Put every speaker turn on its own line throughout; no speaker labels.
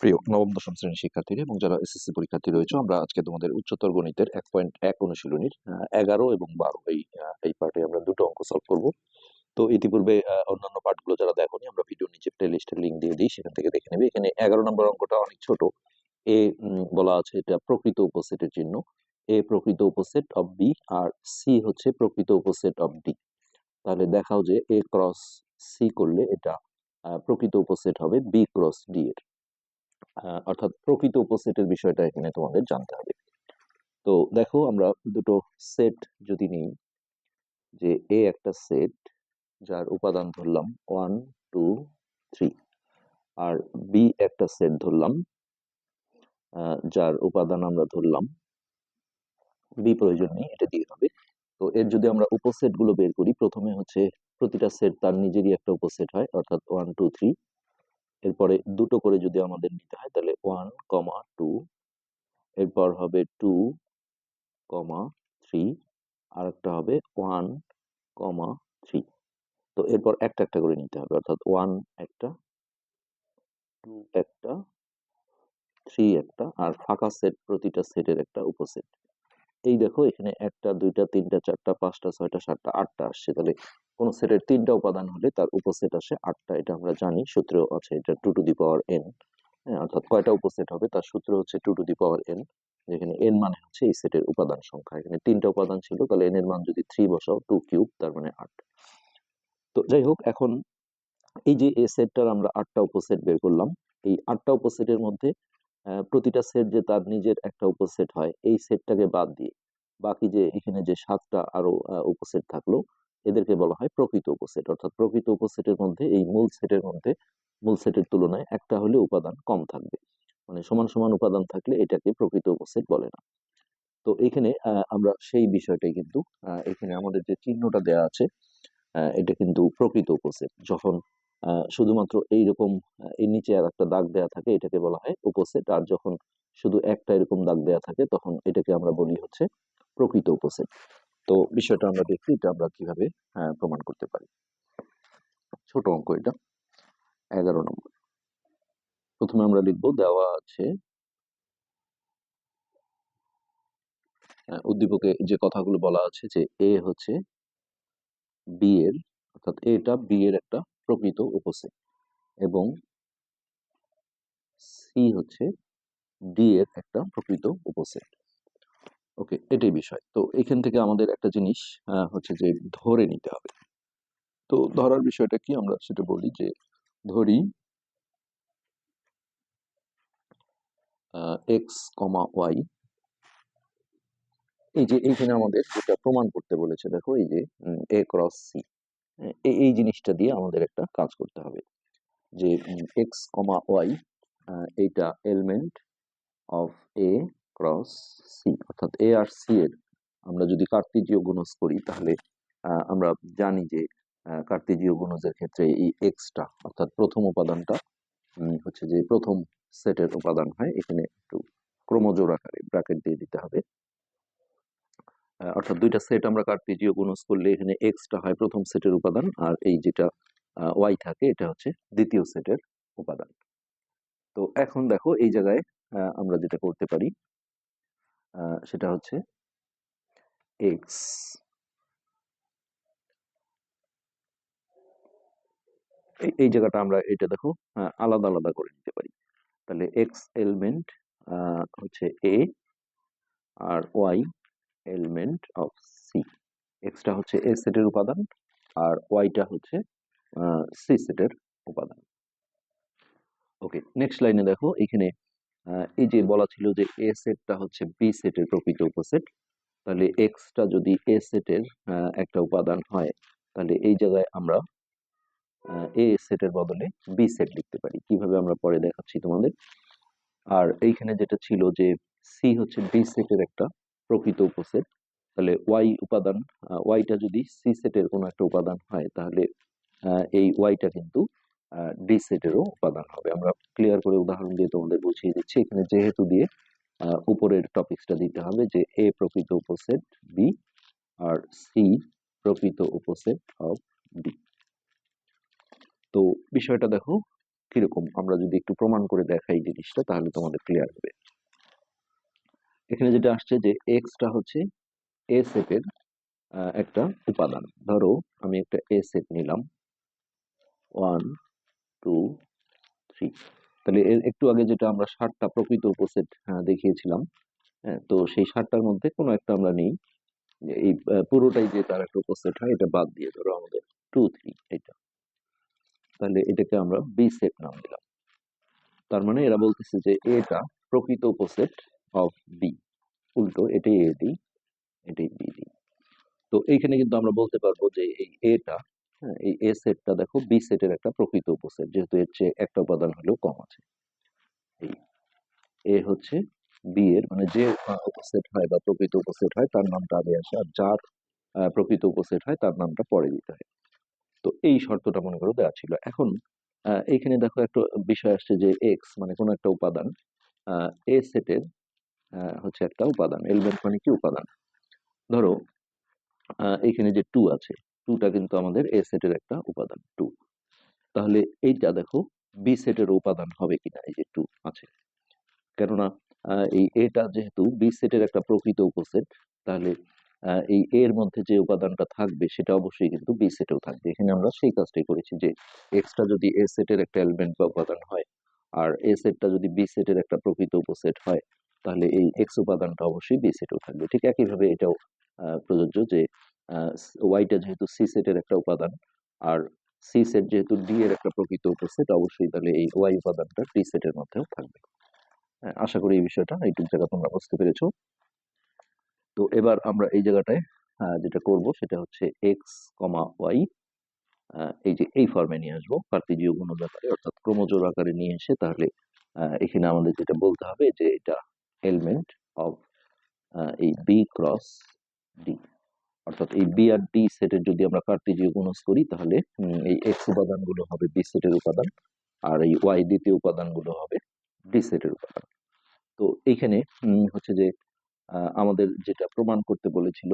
প্রিয় নবম, দশম শ্রেণির শিক্ষার্থীরা এবং যারা এসএসসি পরীক্ষার্থী রয়েছে, আমরা আজকে তোমাদের উচ্চতর গণিতের এক পয়েন্ট এক অনুশীলনীর এগারো এবং বারো এই এই পার্টে আমরা দুটো অঙ্ক সলভ করব। তো ইতিপূর্বে অন্যান্য পার্টগুলো যারা দেখোনি, আমরা ভিডিও নিচে প্লে লিস্টের লিঙ্ক দিয়ে দিই, সেখান থেকে দেখে নেবে। এখানে এগারো নম্বর অঙ্কটা অনেক ছোট। এ বলা আছে এটা প্রকৃত উপসেটের চিহ্ন। এ প্রকৃত উপসেট অফ বি আর সি হচ্ছে প্রকৃত উপসেট অফ ডি তাহলে দেখাও যে এ ক্রস সি করলে এটা প্রকৃত উপসেট হবে বি ক্রস ডি এর। অর্থাৎ প্রকৃত উপসেটের বিষয়টা এখানে তোমাদের জানতে হবে। তো দেখো, আমরা দুটো সেট যদি নিই, যে এ একটা সেট যার উপাদান ধরলাম ওয়ান টু থ্রি আর বি একটা সেট ধরলাম যার উপাদান আমরা ধরলাম বি প্রয়োজন নেই, এটা দিয়ে হবে। তো এর যদি আমরা উপসেটগুলো বের করি, প্রথমে হচ্ছে প্রতিটা সেট তার নিজেরই একটা উপসেট হয়, অর্থাৎ ওয়ান টু থ্রি এরপরে দুটো করে যদি আমাদের নিতে হয়, তাহলে ওয়ান কমা টু এরপর হবে টু কমা থ্রি আর একটা হবে ওয়ান কমা থ্রি তো এরপর একটা একটা করে নিতে হবে, অর্থাৎ ওয়ান একটা টু একটা থ্রি একটা, আর ফাঁকা সেট প্রতিটা সেটের একটা উপসেট। এই দেখো, এখানে একটা, দুইটা, তিনটা, চারটা, পাঁচটা, ছয়টা, সাতটা, আটটা আসছে। তাহলে কোন সেটের তিনটা উপাদান হলে তার উপসেট আসে আটটা, এটা আমরা জানি, সূত্র আছে এটা two to the power n অর্থাৎ কয়টা উপসেট হবে তার সূত্র হচ্ছে two to the power n যেখানে এন মানে হচ্ছে এই সেটের উপাদান সংখ্যা, এখানে তিনটা উপাদান ছিল, তাহলে এন এর মান যদি থ্রি বসাও টু কিউব তার মানে আট। তো যাই হোক, এখন এই যে এ সেটটার আমরা আটটা উপসেট বের করলাম, এই আটটা উপসেটের মধ্যে প্রতিটা সেট যে তার নিজের একটা উপসেট হয়, এই সেটটাকে বাদ দিয়ে বাকি যে এখানে যে সাতটা আরও উপসেট থাকল এদেরকে বলা হয় প্রকৃত উপসেট। অর্থাৎ প্রকৃত উপসেটের মধ্যে, এই মূল সেটের মধ্যে, মূল সেটের তুলনায় একটা হলে উপাদান কম থাকবে। মানে সমান সমান উপাদান থাকলে এটাকে প্রকৃত উপসেট বলে না। তো এখানে আমরা সেই বিষয়টাই কিন্তু এখানে আমাদের যে চিহ্নটা দেয়া আছে এটা কিন্তু প্রকৃত উপসেট। যখন শুধুমাত্র এইরকম এর নিচে আর একটা দাগ দেয়া থাকে, এটাকে বলা হয় উপসেট। আর যখন শুধু একটা এরকম দাগ দেয়া থাকে, তখন এটাকে আমরা বলি হচ্ছে প্রকৃত উপসেট। তো বিষয়টা আমরা দেখি এটা আমরা কীভাবে আহ, প্রমাণ করতে পারি। ছোট অঙ্ক এটা। এগারো নম্বর। প্রথমে আমরা লিখব দেওয়া আছে আহ, উদ্দীপকে যে কথাগুলো বলা আছে যে এ হচ্ছে বি এর অর্থাৎ এটা বি এর একটা প্রকৃত উপসেট। এবং সি হচ্ছে ডি এর একটা প্রকৃত উপসেট। ওকে, এটাই বিষয়। তো এখান থেকে আমাদের একটা জিনিস হচ্ছে যে ধরে নিতে হবে। তো ধরার বিষয়টা কি আমরা সেটা বলি যে ধরি এক্স কমা ওয়াই এই যে এইখানে আমাদের যেটা প্রমাণ করতে বলেছে, দেখো এই যে এ ক্রস সি এই এই জিনিসটা দিয়ে আমাদের একটা কাজ করতে হবে যে এক্স কমা ওয়াই এইটা element of A cross C অর্থাৎ এ আর সি এর আমরা যদি কার্তিজীয় গুণজ করি, তাহলে আমরা জানি যে কার্তিজীয় গুণজের ক্ষেত্রে এই এক্সটা অর্থাৎ প্রথম উপাদানটা হচ্ছে যে প্রথম সেটের উপাদান হয়, এখানে একটু ক্রমজোড় আকারে ব্র্যাকেট দিয়ে দিতে হবে। অর্থাৎ দুইটা সেট আমরা কার্তেজীয় গুণজ করলে এখানে এক্সটা হয় প্রথম সেটের উপাদান, আর এই যেটা ওয়াই থাকে, এটা হচ্ছে দ্বিতীয় সেটের উপাদান। তো এখন দেখো, এই জায়গায় আমরা যেটা করতে পারি সেটা হচ্ছে এক্স এই জায়গাটা আমরা এটা দেখো আলাদা আলাদা করে নিতে পারি। তাহলে এক্স এলিমেন্ট হচ্ছে এ আর ওয়াই এলিমেন্ট অফ সি এক্সটা হচ্ছে এ সেটের উপাদান আর ওয়াইটা হচ্ছে সি সেটের উপাদান। ওকে নেক্সট লাইনে দেখো, এখানে এই যে বলা ছিল যে এ সেটটা হচ্ছে বি সেটের প্রকৃত উপসেট, তাহলে এক্সটা যদি এ সেটের একটা উপাদান হয়, তাহলে এই জায়গায় আমরা এ সেটের বদলে বি সেট লিখতে পারি। কীভাবে আমরা পরে দেখাচ্ছি তোমাদের? আর এইখানে যেটা ছিল যে সি হচ্ছে বি সেটের একটা প্রকৃত উপসেট, তাহলে ওয়াই উপাদান ওয়াইটা যদি সি সেটের কোনো একটা উপাদান হয়, তাহলে এই ওয়াইটা কিন্তু ডি সেটেরও উপাদান হবে। আমরা ক্লিয়ার করে উদাহরণ দিয়ে তোমাদের বুঝিয়ে দিচ্ছি। এখানে যেহেতু দিয়ে উপরের টপিকসটা দিতে হবে যে এ প্রকৃত উপসেট বি আর সি প্রকৃত উপসেট অফ ডি তো বিষয়টা দেখো কীরকম? আমরা যদি একটু প্রমাণ করে দেখাই জিনিসটা, তাহলে তোমাদের ক্লিয়ার হবে। এখানে যেটা আসছে যে এক্সটা হচ্ছে এ সেটের একটা উপাদান। ধরো আমি একটা এ সেট নিলাম। ওয়ান টু থ্রি তাহলে একটু আগে যেটা আমরা ষাটটা প্রকৃত উপসেট দেখিয়েছিলাম হ্যাঁ, তো সেই ষাটটার মধ্যে কোনো একটা আমরা নেই। এই পুরোটাই যে তার একটা উপসেট হয় এটা বাদ দিয়ে ধরো আমাদের টু থ্রি এটা তাহলে এটাকে আমরা বি সেট নাম দিলাম। তার মানে এরা বলতেছে যে এটা প্রকৃত উপসেট অফ বি উল্টো এটাই এ দিই এটাই বি দিই তো এইখানে কিন্তু আমরা বলতে পারব যে এই এটা হ্যাঁ, এই এ সেটটা দেখো বি সেটের একটা প্রকৃত উপসেট যেহেতু এর চেয়ে একটা উপাদান হলেও কম আছে। এই এ হচ্ছে বি এর মানে যে উপসেট হয় বা প্রকৃত উপসেট হয় তার নামটা আগে আসে আর যার প্রকৃত উপসেট হয় তার নামটা পরে দিতে হয়। তো এই শর্তটা মনে করো দেওয়া ছিল। এখন এইখানে দেখো একটা বিষয় আসছে যে এক্স মানে কোনো একটা উপাদান এ সেটের হচ্ছে একটা উপাদান এলিমেন্ট মানে কি উপাদান? ধরো আহ, এইখানে যে টু আছে টুটা কিন্তু আমাদের এ সেটের একটা উপাদান টু তাহলে এইটা দেখো বি সেটের উপাদান হবে কিনা, এই যে টু আছে। কেননা এই এটা যেহেতু বি সেটের একটা প্রকৃত উপসেট, তাহলে এই এর মধ্যে যে উপাদানটা থাকবে, সেটা অবশ্যই কিন্তু বি সেটেও থাকবে। এখানে আমরা সেই কাজটাই করেছি যে এক্সটা যদি এ সেটের একটা এলিমেন্ট বা উপাদান হয়, আর এ সেটটা যদি বি সেটের একটা প্রকৃত উপসেট হয়, তাহলে এই এক্স উপাদানটা অবশ্যই বি সেটেও থাকবে। ঠিক একইভাবে এটাও প্রযোজ্য যে ওয়াইটা যেহেতু সি সেটের একটা উপাদান আর সি সেট যেহেতু ডি এর একটা প্রকৃত উপসেট অবশ্যই তাহলে এই ওয়াই উপাদানটা ডি সেটের মধ্যেও থাকবে। হ্যাঁ, আশা করি এই বিষয়টা এইটুকু জায়গা তোমরা বুঝতে পেরেছ। তো এবার আমরা এই জায়গাটায় যেটা করব সেটা হচ্ছে এক্স কমা ওয়াই এই যে এই ফর্মে নিয়ে আসব। কার্তিজীয় গুণজ আকারে অর্থাৎ ক্রমজোর আকারে নিয়ে এসে তাহলে এখানে আমাদের যেটা বলতে হবে যে এটা এলিমেন্ট অফ এই বি ক্রস ডি অর্থাৎ এই বি আর ডি সেটের যদি আমরা কার্তিজীয় গুণজ করি তাহলে এই এক্স উপাদানগুলো হবে বি সেটের উপাদান আর এই ওয়াই দ্বিতীয় উপাদানগুলো হবে ডি সেটের উপাদান। তো এইখানে হচ্ছে যে আমাদের যেটা প্রমাণ করতে বলেছিল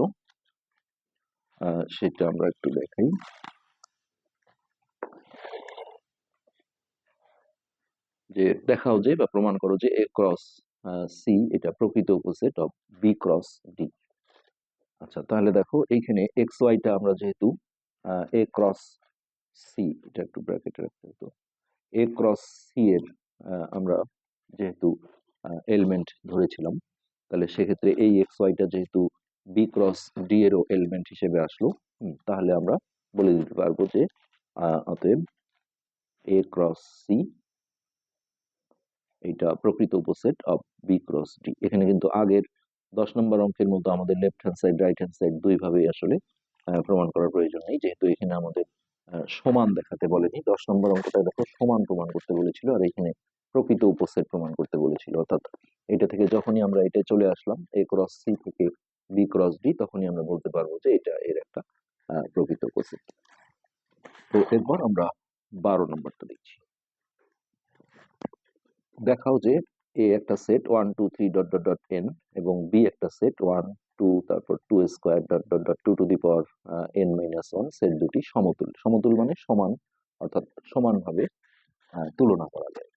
সেটা আমরা একটু দেখাই। যে দেখাও যে বা প্রমাণ করো যে এ ক্রস সি এটা প্রকৃত উপসেট অফ বি ক্রস ডি আচ্ছা তাহলে দেখো এইখানে এক্স ওয়াইটা আমরা যেহেতু এ ক্রস সি এটা একটু ব্র্যাকেটে রাখতে হতো এ ক্রস সি এর আমরা যেহেতু এলিমেন্ট ধরেছিলাম, তাহলে সেক্ষেত্রে এই এক্স ওয়াইটা যেহেতু বি ক্রস ডি এরও এলিমেন্ট হিসেবে আসলো তাহলে আমরা বলে দিতে পারব যে অতএব এ ক্রস সি এইটা প্রকৃত উপসেট অফ বি ক্রস ডি এখানে কিন্তু আগের দশ নম্বর অঙ্কের মতো আমাদের left hand side right hand side দুইভাবেই আসলে প্রমাণ করার প্রয়োজন নেই। যেহেতু এখানে আমাদের সমান দেখাতে বলেনি, দশ নম্বর অঙ্কটা দেখো সমান প্রমাণ করতে বলেছিল আর এখানে প্রকৃত উপসেট প্রমাণ করতে বলেছিল। অর্থাৎ এটা থেকে যখনই আমরা এটা চলে আসলাম এ ক্রস সি থেকে বি ক্রস ডি তখনই আমরা বলতে পারব যে এটা এর একটা প্রকৃত উপসেট। তো এরপর আমরা বারো নম্বরটা দেখছি। দেখাও যে এ একটা set one two three dot dot dot n এবং বি একটা সেট ওয়ান টু তারপর two square dot dot dot two to the power n minus one set দুটি সমতুল সমতুল মানে সমান, অর্থাৎ সমানভাবে তুলনা করা যায়।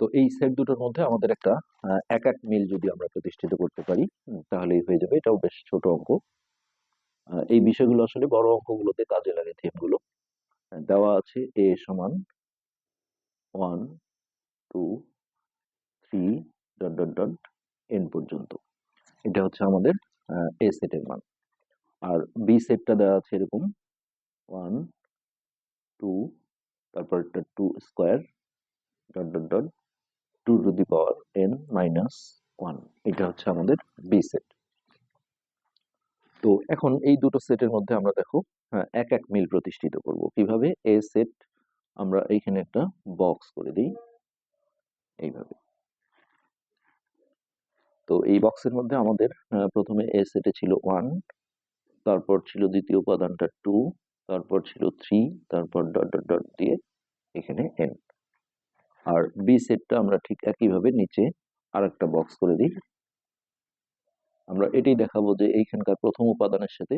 তো এই সেট দুটোর মধ্যে আমাদের একটা এক এক মিল যদি আমরা প্রতিষ্ঠিত করতে পারি তাহলেই হয়ে যাবে। এটাও বেশ ছোট অঙ্ক। এই বিষয়গুলো আসলে বড় অঙ্কগুলোতে কাজে লাগে থিমগুলো দেওয়া আছে এ সমান one two three dot dot dot n পর্যন্ত। এটা হচ্ছে আমাদের এ সেটের মান। আর বি সেটটা দেওয়া আছে এরকম ওয়ান টু তারপর একটা two square dot dot dot two to the power n minus one এটা হচ্ছে আমাদের বি সেট তো এখন এই দুটো সেটের মধ্যে আমরা দেখো হ্যাঁ, এক এক মিল প্রতিষ্ঠিত করব। কীভাবে এ সেট আমরা এইখানে একটা বক্স করে দিই। এইভাবে। তো এই বক্সের মধ্যে আমাদের প্রথমে এ সেটে ছিল ওয়ান তারপর ছিল দ্বিতীয় উপাদানটা টু তারপর ছিল থ্রি তারপর ডট ডট ডট দিয়ে এখানে এন আর বি সেটটা আমরা ঠিক একইভাবে নিচে আর একটা বক্স করে দিই। আমরা এটাই দেখাবো যে এইখানকার প্রথম উপাদানের সাথে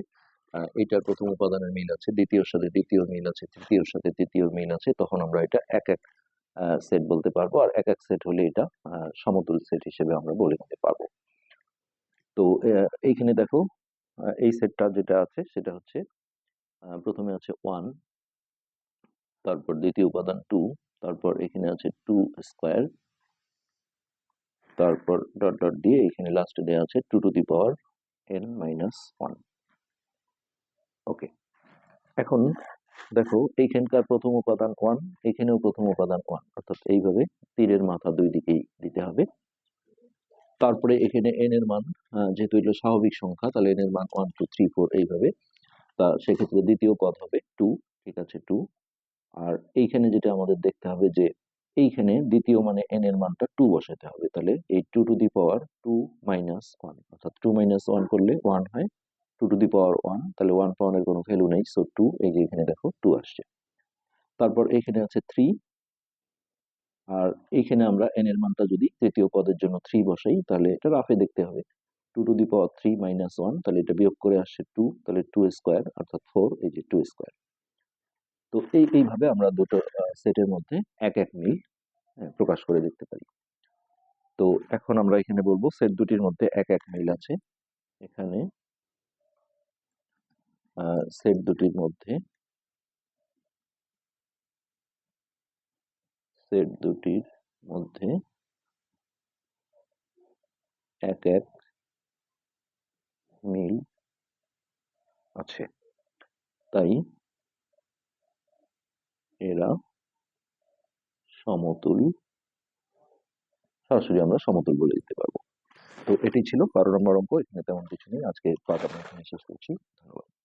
এটার প্রথম উপাদানের মিল আছে দ্বিতীয়র সাথে দ্বিতীয় মিল আছে তৃতীয়র সাথে তৃতীয় মিল আছে, তখন আমরা এটা এক এক সেট বলতে পারব। আর এক এক সেট হলে এটা সমতুল সেট হিসেবে আমরা বলে নিতে পারব। তো এইখানে দেখো এই সেটটা যেটা আছে, সেটা হচ্ছে প্রথমে আছে ওয়ান তারপর দ্বিতীয় উপাদান টু তারপর এখানে আছে টু স্কোয়ার তারপর ডট ডট দিয়ে এখানে লাস্টে দেওয়া আছে two to the power n minus one okay এখন দেখো, এইখানকার প্রথম উপাদান ওয়ান এখানেও প্রথম উপাদান ওয়ান অর্থাৎ এইভাবে তীরের মাথা দুই দিকেই দিতে হবে। তারপরে এখানে এন এর মান যেহেতু এগুলো স্বাভাবিক সংখ্যা, তাহলে এন এর মান ওয়ান টু থ্রি ফোর এইভাবে। তা সেক্ষেত্রে দ্বিতীয় পদ হবে টু ঠিক আছে টু আর এইখানে যেটা আমাদের দেখতে হবে যে, এইখানে দ্বিতীয় মানে এন এর মানটা টু বসাতে হবে। তাহলে এই two to the power two minus one অর্থাৎ টু মাইনাস ওয়ান করলে ওয়ান হয়। Two to the power one তাহলে ওয়ান পাওয়ারের কোনো ভ্যালু নেই সো টু এই যে এখানে দেখো টু আসছে। তারপর এখানে আছে থ্রি আর এইখানে আমরা এন এর মানটা যদি তৃতীয় পদের জন্য থ্রি বসাই, তাহলে এটা রাফে দেখতে হবে। Two to the power three minus one তাহলে এটা বিয়োগ করে আসছে টু তাহলে টু স্কোয়ার অর্থাৎ ফোর এই যে টু স্কোয়ার তো এই, এইভাবে আমরা দুটো সেটের মধ্যে এক এক মিল প্রকাশ করে দেখতে পারি। তো এখন আমরা এখানে বলব সেট দুটির মধ্যে এক এক মিল আছে। এখানে সেট দুটির মধ্যে। সেট দুটির মধ্যে এক এক মিল আছে। তাই এরা সমতুল, সরাসরি আমরা সমতুল বলে দিতে পারব। তো এটি ছিল বারো নম্বর অঙ্ক এখানে তেমন কিছু নেই। আজকে পাঠ আমরা এখানে শেষ করছি। ধন্যবাদ।